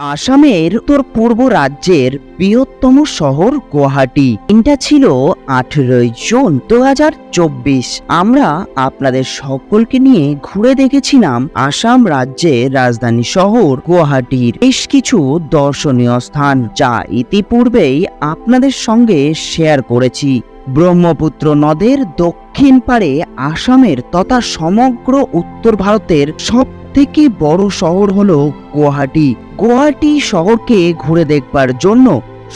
আসামের উত্তর পূর্ব রাজ্যের বৃহত্তম শহর গুয়াহাটি। এটা ছিল আঠেরোই জুন দু হাজার চব্বিশ। আমরা আপনাদের সকলকে নিয়ে ঘুরে দেখেছিলাম আসাম রাজ্যের রাজধানী শহর গুয়াহাটির বেশ কিছু দর্শনীয় স্থান, যা ইতিপূর্বেই আপনাদের সঙ্গে শেয়ার করেছি। ব্রহ্মপুত্র নদের দক্ষিণ পাড়ে আসামের তথা সমগ্র উত্তর ভারতের সব থেকে বড় শহর হলো গুয়াহাটি। গুয়াহাটি শহরকে ঘুরে দেখবার জন্য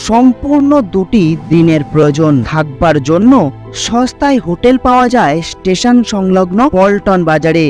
সম্পূর্ণ দুটি দিনের প্রয়োজন। থাকবার জন্য সস্তায় হোটেল পাওয়া যায় স্টেশন সংলগ্ন পল্টন বাজারে।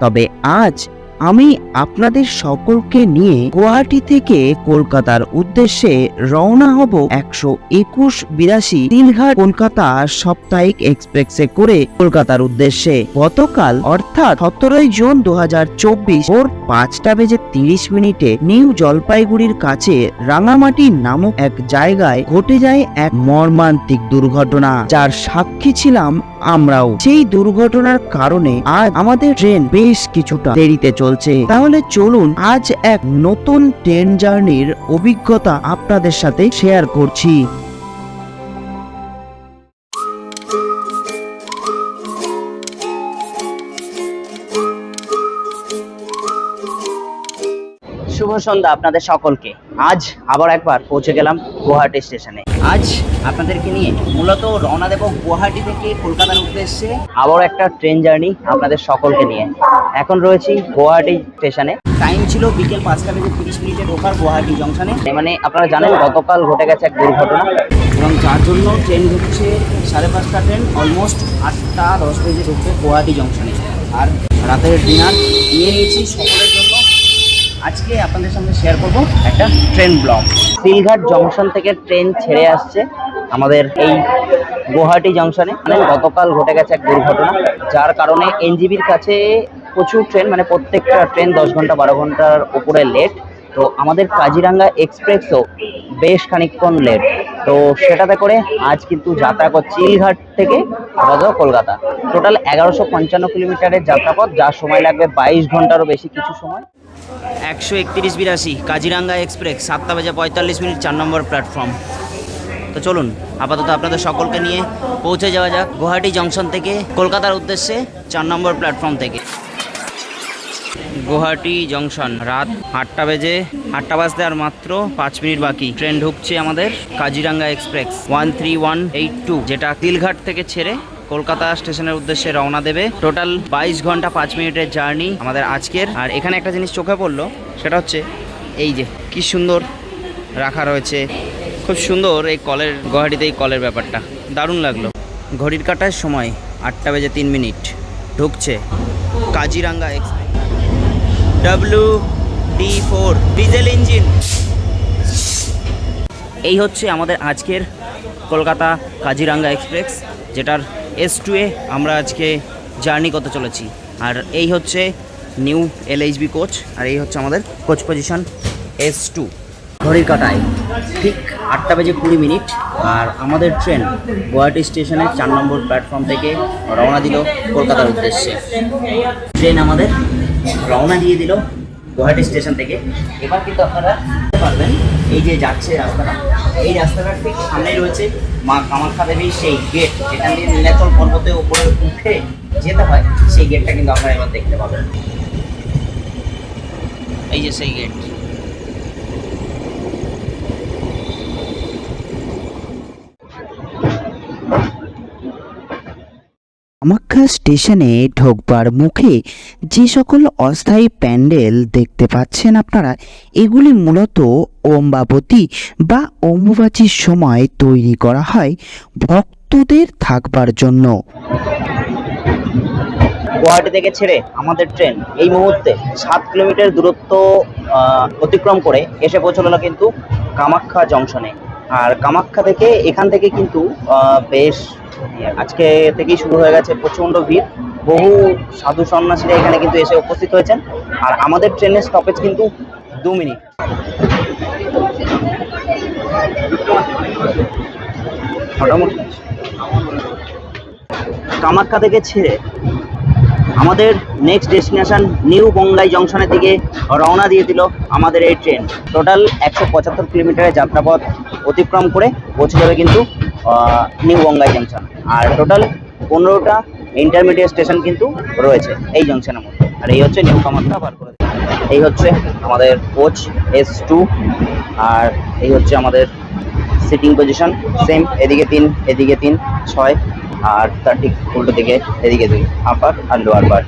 তবে আজ আমি আপনাদের সকলকে নিয়ে গুয়াহাটি থেকে কলকাতার উদ্দেশ্যে রওনা হব একশো একুশ বিরাশি তিলঘাট কলকাতা সাপ্তাহিক এক্সপ্রেসে করে কলকাতার উদ্দেশ্যে। গতকাল, অর্থাৎ সতেরোই জুন দু হাজার চব্বিশ ভোর পাঁচটা বেজে তিরিশ মিনিটে নিউ জলপাইগুড়ির কাছে রাঙামাটি নামক এক জায়গায় ঘটে যায় এক মর্মান্তিক দুর্ঘটনা। যার সাক্ষী ছিলাম আমরাও। সেই দুর্ঘটনার কারণে আজ আমাদের ট্রেন বেশ কিছুটা দেরিতে চলছে। তাহলে চলুন আজ এক নতুন ট্রেন জার্নির অভিজ্ঞতা আপনাদের সাথে শেয়ার করছি। শুভ সন্ধ্যা আপনাদের সকলকে। আজ আবার একবার পৌঁছে গেলাম গুয়াহাটি স্টেশনে। আজ আপনাদেরকে নিয়ে মূলত রওনা দেব গুয়াহাটি থেকে কলকাতার উদ্দেশ্যে। আবার একটা ট্রেন জার্নি আপনাদের সকলকে নিয়ে। এখন রয়েছি গুয়াহাটি স্টেশনে। টাইম ছিল বিকেল পাঁচটা বেজে তিরিশ মিনিটে ঢোকার গুয়াহাটি জংশনে। মানে আপনারা জানেন, গতকাল ঘটে গেছে এক দুর্ঘটনা। এবং যার জন্য ট্রেন ঢুকছে সাড়ে পাঁচটা ট্রেন অলমোস্ট আটটা দশ বেজে ঢুকবে গুয়াহাটি জংশনে। আর রাতের ডিনার নিয়ে নিয়েছি সকলের জন্য। আজকে আপনাদের সঙ্গে শেয়ার করব একটা ট্রেন ব্লগ সিলঘাট জংশন থেকে ট্রেন ছেড়ে আসছে আমাদের এই গুয়াহাটি জংশনে মানে গতকাল ঘটে গেছে এক দুর্ঘটনা, যার কারণে এনজিবির কাছে প্রচুর ট্রেন মানে প্রত্যেকটা ট্রেন দশ ঘণ্টা, বারো ঘণ্টার উপরে লেট তো আমাদের কাজিরাঙ্গা এক্সপ্রেসও বেশ খানিকক্ষণ লেট তো সেটাতে করে আজ কিন্তু যাত্রা করছি চিলঘাট থেকে আপাতত কলকাতা। টোটাল এগারোশো পঞ্চান্ন কিলোমিটারের যাত্রাপথ, যার সময় লাগবে বাইশ ঘন্টারও বেশি কিছু সময়। একশো একত্রিশ বিরাশি, কাজিরাঙ্গা এক্সপ্রেস, সাতটা বাজে পঁয়তাল্লিশ মিনিট, চার নম্বর প্ল্যাটফর্ম তো চলুন, আপাতত আপনাদের সকলকে নিয়ে পৌঁছে যাওয়া যাক গুয়াহাটি জংশন থেকে, কলকাতার উদ্দেশ্যে, চার নম্বর প্ল্যাটফর্ম থেকে। গুয়াহাটি জংশন। রাত আটটা বেজে আটটা বাজতে আর মাত্র পাঁচ মিনিট বাকি। ট্রেন ঢুকছে আমাদের Kaziranga express one three one eight two, যেটা তিলঘাট থেকে ছেড়ে কলকাতা স্টেশনের উদ্দেশ্যে রওনা দেবে। টোটাল বাইশ ঘণ্টা পাঁচ মিনিটের জার্নি আমাদের আজকের। আর এখানে একটা জিনিস চোখে পড়ল, সেটা হচ্ছে এই যে কি সুন্দর রাখা রয়েছে। খুব সুন্দর এই কলের, গুয়াহাটিতে এই কলের ব্যাপারটা। দারুণ লাগল। ঘড়ির কাটার সময় আটটা বেজে তিন মিনিট। ঢুকছে Kaziranga express. D four diesel engine এই হচ্ছে আমাদের আজকের কলকাতা কাজিরাঙ্গা এক্সপ্রেস, যেটার এস টু এ আমরা আজকে জার্নি করতে চলেছি। আর এই হচ্ছে নিউ এলএইচবি কোচ আর এই হচ্ছে আমাদের কোচ পজিশন এস টু ঘড়ির কাটায় ঠিক আটটা বেজে কুড়ি মিনিট, আর আমাদের ট্রেন গুয়াহাটি স্টেশনের চার নম্বর প্ল্যাটফর্ম থেকে রওনা দিল কলকাতার উদ্দেশ্যে। ট্রেন আমাদের রওনা দিয়ে দিল গুয়াহাটি স্টেশন থেকে। এবার কিন্তু আপনারা পারবেন, এই যে যাচ্ছে রাস্তাটা, এই রাস্তাটার ঠিক সামনেই রয়েছে মা কামাখ্যা দেবীর সেই গেট যেখান দিয়ে নীলাচল পর্বতের উপরে উঠে যেতে হয়, সেই গেটটা কিন্তু আপনারা এবার দেখতে পাবেন। এই যে সেই গেট কামাখ্যা স্টেশনে ঢোকবার মুখে যে সকল অস্থায়ী প্যান্ডেল দেখতে পাচ্ছেন আপনারা, এগুলি মূলত অম্বাবতী বা অম্বুবাচীর সময় তৈরি করা হয় ভক্তদের থাকবার জন্য। গুয়াহাটি থেকে ছেড়ে আমাদের ট্রেন এই মুহূর্তে সাত কিলোমিটার দূরত্ব অতিক্রম করে এসে পৌঁছলো কিন্তু কামাখ্যা জংশনে। আর কামাখ্যা থেকে এখান থেকে কিন্তু বেশ আজকে থেকেই শুরু হয়ে গেছে প্রচণ্ড ভিড়। বহু সাধু সন্ন্যাসীরা এখানে কিন্তু এসে উপস্থিত হয়েছেন। আর আমাদের ট্রেনের স্টপেজ কিন্তু দু মিনিট। কামাখ্যা থেকে ছেড়ে আমাদের নেক্সট ডেস্টিনেশন নিউ বঙ্গাই জংশনের দিকে রওনা দিয়ে দিল আমাদের এই ট্রেন। টোটাল একশো পঁচাত্তর কিলোমিটারের যাত্রাপথ। অতিক্রম করে পৌঁছে যাবে কিন্তু নিউ বঙ্গাই জংশন আর টোটাল পনেরোটা ইন্টারমিডিয়েট স্টেশন কিন্তু রয়েছে এই জংশনের মধ্যে। আর এই হচ্ছে নিউ কামারটা বার করে এই হচ্ছে আমাদের কোচ এস টু আর এই হচ্ছে আমাদের সিটিং পজিশন সেম এদিকে তিন এদিকে তিন, ছয়, আর তার ঠিক উল্টো দিকে, এদিকে দুই আপার আর লোয়ার বার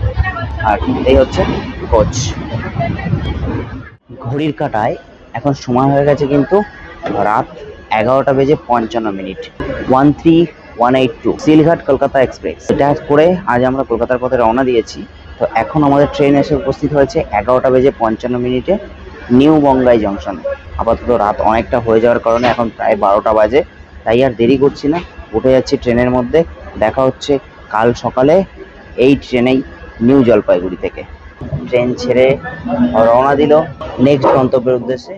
আর এই হচ্ছে কোচ ঘড়ির কাটায় এখন সময় হয়ে গেছে কিন্তু রাত এগারোটা বেজে পঞ্চান্ন minute. One three one eight two, Silghat Kolkata express. এটা করে আজ আমরা কলকাতার পথে রওনা দিয়েছি। তো এখন আমাদের ট্রেন এসে উপস্থিত হয়েছে এগারোটা বেজে পঞ্চান্ন মিনিটে নিউ বঙ্গাই জংশন। আপাতত রাত অনেকটা হয়ে যাওয়ার কারণে এখন প্রায় বারোটা বাজে। তাই আর দেরি করছি না, উঠে যাচ্ছি ট্রেনের মধ্যে। দেখা হচ্ছে কাল সকালে এই ট্রেনেই নিউ জলপাইগুড়ি থেকে। ট্রেন ছেড়ে রওনা দিল। নেক্সট গন্তব্যের উদ্দেশ্যে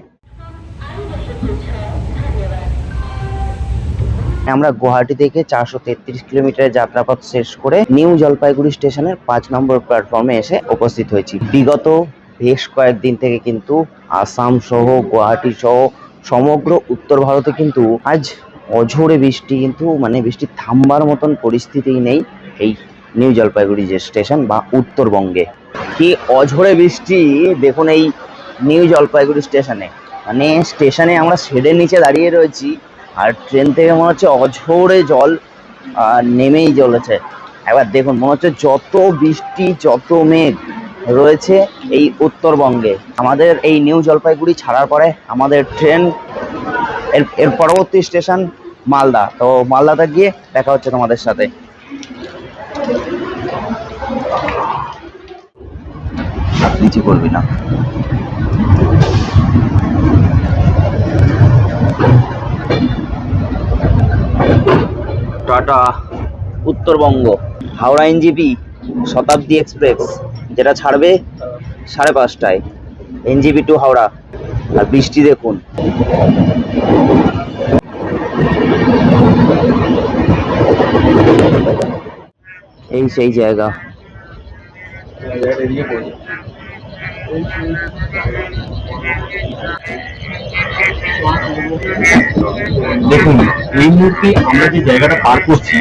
আমরা গুয়াহাটি থেকে চারশো তেত্রিশ কিলোমিটারের যাত্রাপথ শেষ করে নিউ জলপাইগুড়ি স্টেশনের পাঁচ নম্বর প্ল্যাটফর্মে এসে উপস্থিত হয়েছি। বিগত বেশ কয়েকদিন থেকে কিন্তু আসাম সহ, গুয়াহাটি সহ, সমগ্র উত্তর ভারতে কিন্তু আজ অঝোরে বৃষ্টি কিন্তু মানে বৃষ্টি থামবার মতন পরিস্থিতি নেই এই নিউ জলপাইগুড়ি যে স্টেশন বা উত্তরবঙ্গে। কি অঝোরে বৃষ্টি? দেখুন এই নিউ জলপাইগুড়ি স্টেশনে। মানে স্টেশনে আমরা শেডের নিচে দাঁড়িয়ে রয়েছি। আর ট্রেন থেকে মনে হচ্ছে অঝোরে জল নেমেই চলেছে। একবার দেখুন, মনে হচ্ছে যত বৃষ্টি, যত মেঘ রয়েছে এই উত্তরবঙ্গে। আমাদের এই নিউ জলপাইগুড়ি ছাড়ার পরে আমাদের ট্রেন, এর এর পরবর্তী স্টেশন মালদা। তো মালদাতে গিয়ে দেখা হচ্ছে তোমাদের সাথে। নিচে করবি না? টাটা, উত্তরবঙ্গ। হাওড়া এনজিপি, শতাব্দী এক্সপ্রেস, যেটা ছাড়বে সাড়ে পাঁচটায়। NJP two Howrah. আর বৃষ্টি দেখুন। এই সেই জায়গা। দেখুন, এই মুহূর্তে আমরা যে জায়গাটা পার করছি,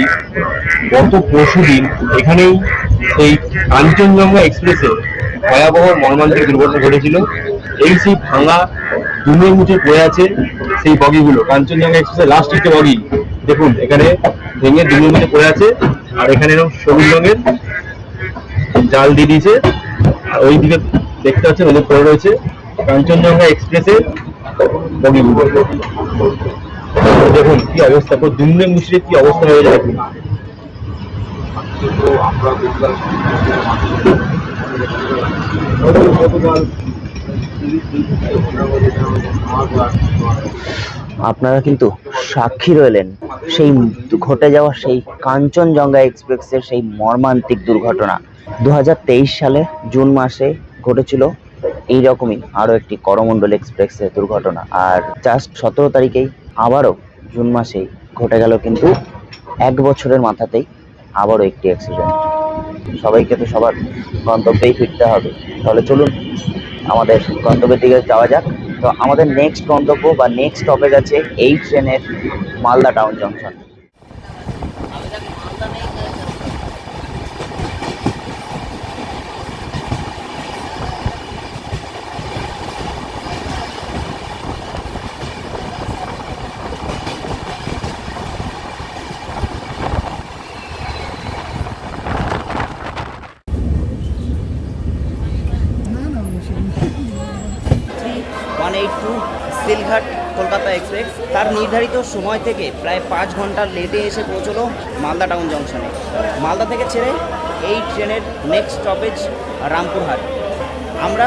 গত পরশু দিন এখানেই সেই কাঞ্চনজঙ্ঘা এক্সপ্রেসে ভয়াবহ মর্মান্তিক দুর্ঘটনা ঘটেছিল। এই সেই ভাঙা দুমে মুচে পড়ে আছে সেই বগিগুলো। কাঞ্চনজঙ্ঘা এক্সপ্রেসের লাস্ট একটা বগি। দেখুন, এখানে ভেঙে দুমে মুচে পড়ে আছে আর এখানে এরকম সবুজ রঙের জাল দিয়ে দিয়েছে। আর ওই দিকে দেখতে পাচ্ছেন ওদের পড়ে রয়েছে। কাঞ্চনজঙ্ঘা এক্সপ্রেসের দেখুন, কি অবস্থা? পুরো দুমড়ে মুচড়ে কি অবস্থা হয়ে যায় আপনারা কিন্তু সাক্ষী রইলেন। সেই ঘটে যাওয়া সেই কাঞ্চনজঙ্ঘা এক্সপ্রেসের সেই মর্মান্তিক দুর্ঘটনা। দু হাজার তেইশ সালে জুন মাসে ঘটেছিল এইরকমই আরও একটি করমণ্ডল এক্সপ্রেসের দুর্ঘটনা। আর জাস্ট সতেরো তারিখেই আবারও জুন মাসেই ঘটে গেল কিন্তু এক বছরের মাথাতেই আবারও একটি অ্যাক্সিডেন্ট সবাইকে তো সবার গন্তব্যেই ফিরতে হবে। তাহলে চলুন আমাদের গন্তব্যের দিকে যাওয়া যাক। তো আমাদের নেক্সট গন্তব্য বা নেক্সট স্টপেজ আছে এই ট্রেনের Malda town junction one eight two Silghat Kolkata express তার নির্ধারিত সময় থেকে প্রায় পাঁচ ঘণ্টা লেটে এসে পৌঁছলো মালদা টাউন জংশনে। মালদা থেকে ছেড়ে এই ট্রেনের নেক্সট স্টপেজ রামপুরহাট। আমরা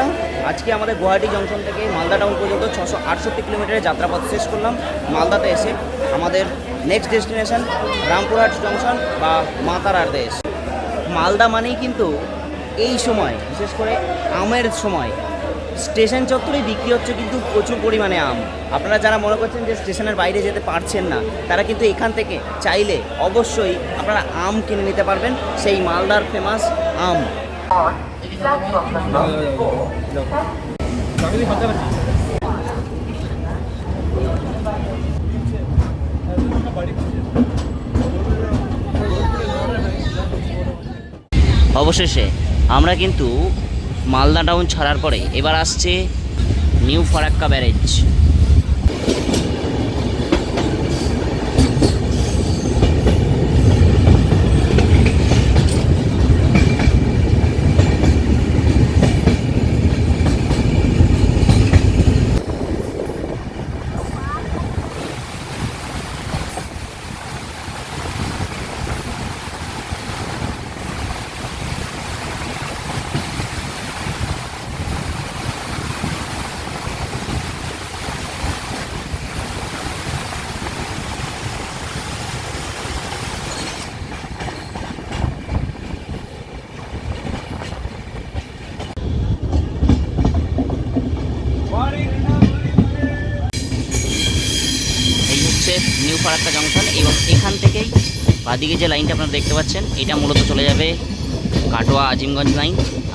আজকে আমাদের গুয়াহাটি জংশন থেকে মালদা টাউন পর্যন্ত ছশো আটষট্টি কিলোমিটারের যাত্রাপথ শেষ করলাম। মালদাতে এসে আমাদের নেক্সট ডেস্টিনেশন রামপুরহাট জংশন বা মাতারার দেশ। মালদা মানেই কিন্তু এই সময়, বিশেষ করে আমের সময়। স্টেশন চত্বরেই বিক্রি হচ্ছে কিন্তু প্রচুর পরিমাণে আম। আপনারা যারা মনে করছেন যে স্টেশনের বাইরে যেতে পারছেন না, তারা কিন্তু এখান থেকে চাইলে অবশ্যই আপনারা আম কিনে নিতে পারবেন। সেই মালদার ফেমাস আম। অবশেষে আমরা কিন্তু মালদা টাউন ছাড়ার পরে এবার আসছে নিউ ফারাক্কা ব্যারেজ এই হচ্ছে নিউ ফারাক্কা জংশন এবং এখান থেকেই বাদিকে যে লাইনটা আপনারা দেখতে পাচ্ছেন, এটা মূলত চলে যাবে কাটোয়া আজিমগঞ্জ লাইন।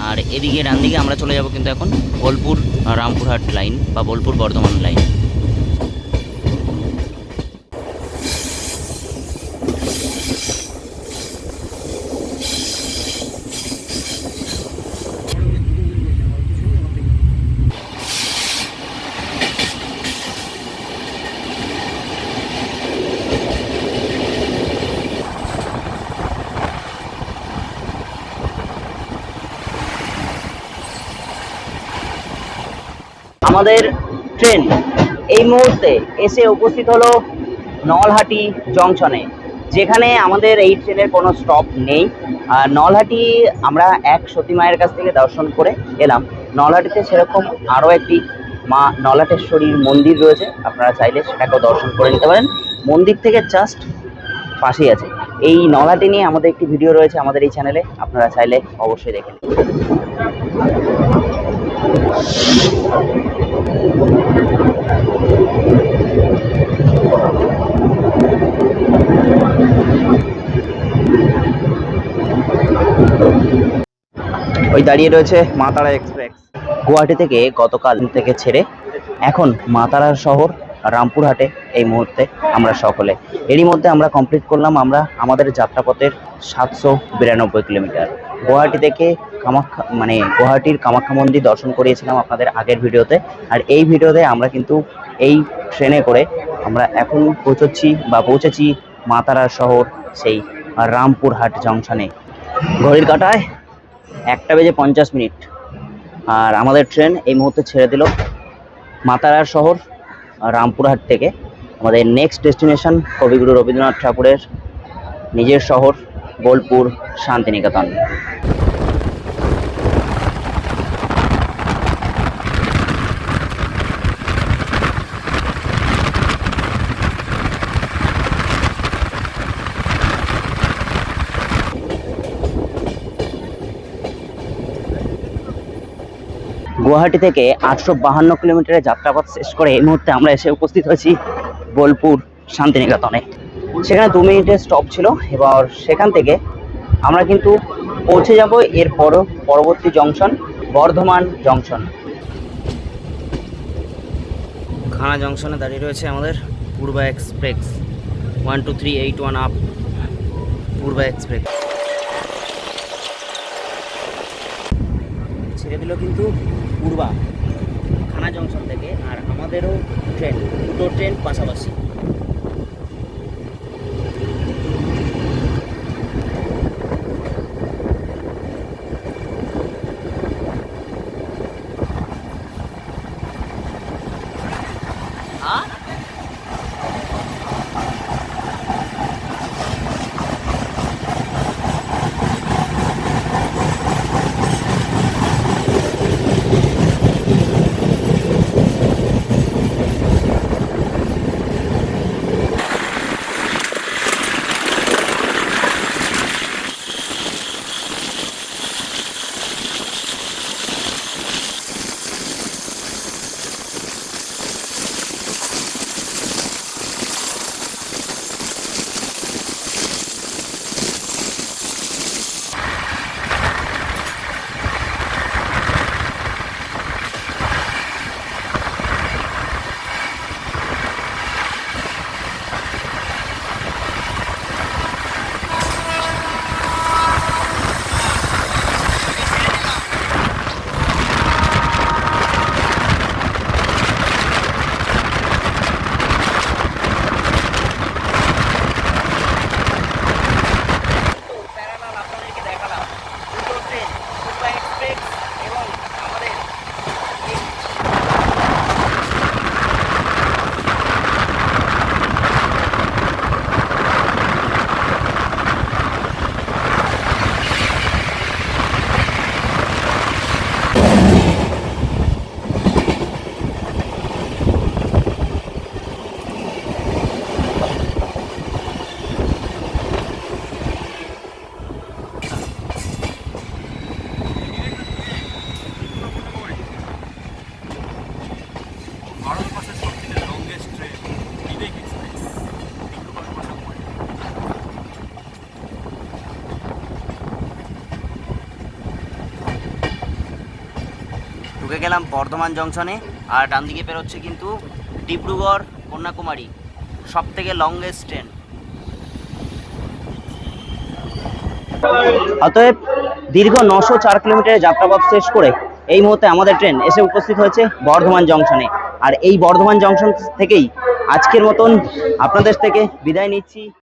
আর এদিকে ডান দিকে আমরা চলে যাব কিন্তু এখন বোলপুর, রামপুরহাট লাইন বা বোলপুর বর্ধমান লাইন। আমাদের ট্রেন। এই মুহূর্তে এসে উপস্থিত হলো নলহাটি জংশনে, যেখানে আমাদের এই ট্রেনের কোনো স্টপ নেই। আর নলহাটি আমরা এক সতী মায়ের কাছ থেকে দর্শন করে এলাম। নলহাটিতে সেরকম আরও একটি মা নলাটেশ্বরীর মন্দির রয়েছে। আপনারা চাইলে সেটাকেও দর্শন করে নিতে পারেন। মন্দির থেকে জাস্ট পাশেই আছে। এই নলহাটি নিয়ে আমাদের একটি ভিডিও রয়েছে আমাদের এই চ্যানেলে আপনারা চাইলে অবশ্যই দেখেন ওই দাঁড়িয়ে রয়েছে মা তারা এক্সপ্রেস। গুয়াহাটি থেকে গতকাল থেকে ছেড়ে এখন মা তারার শহর, রামপুরহাটে এই মুহূর্তে আমরা সকলে। এরই মধ্যে আমরা কমপ্লিট করলাম আমরা আমাদের যাত্রাপথের সাতশো বিরানব্বই কিলোমিটার। গুয়াহাটি থেকে কামাখ্যা মানে গুয়াহাটির কামাখ্যা মন্দির দর্শন করিয়েছিলাম আপনাদের আগের ভিডিওতে। আর এই ভিডিওতে আমরা কিন্তু এই ট্রেনে করে আমরা এখন পৌঁছচ্ছি বা পৌঁছেছি মা তারার শহর, সেই রামপুরহাট জংশনে। ঘড়ির কাটায় একটা বেজে পঞ্চাশ মিনিট। আর আমাদের ট্রেন এই মুহূর্তে ছেড়ে দিল মাতারার শহর, রামপুরহাট থেকে। আমাদের নেক্সট ডেস্টিনেশন কবিগুরু রবীন্দ্রনাথ ঠাকুরের নিজের শহর, বোলপুর, শান্তিনিকেতন। গুয়াহাটি থেকে আটশো বাহান্ন কিলোমিটারের যাত্রাপথ শেষ করে এই মুহূর্তে আমরা এসে উপস্থিত হয়েছি বোলপুর শান্তিনিকেতনে। সেখানে দু মিনিটের স্টপ ছিল, এবার সেখান থেকে আমরা কিন্তু পৌঁছে যাব এর পর পরবর্তী জংশন বর্ধমান জংশন খানা জংশনে দাঁড়িয়ে রয়েছে আমাদের Purba express one two three eight one up Purba express ছেড়ে দিল কিন্তু পূর্বা খানা জংশন থেকে আর আমাদেরও ট্রেন দুটো ট্রেন পাশাপাশি। গেলাম বর্ধমান জংশনে, আর ডান দিকে পেরোচ্ছে কিন্তু ডিব্রুগড়, কন্যাকুমারী সব থেকে লংগেস্ট ট্রেন অতএব দীর্ঘ নশো চার কিলোমিটারের যাত্রাপথ শেষ করে এই মুহূর্তে আমাদের ট্রেন এসে উপস্থিত হয়েছে বর্ধমান জংশনে। আর এই বর্ধমান জংশন থেকেই আজকের মতন আপনাদের থেকে বিদায় নিচ্ছি।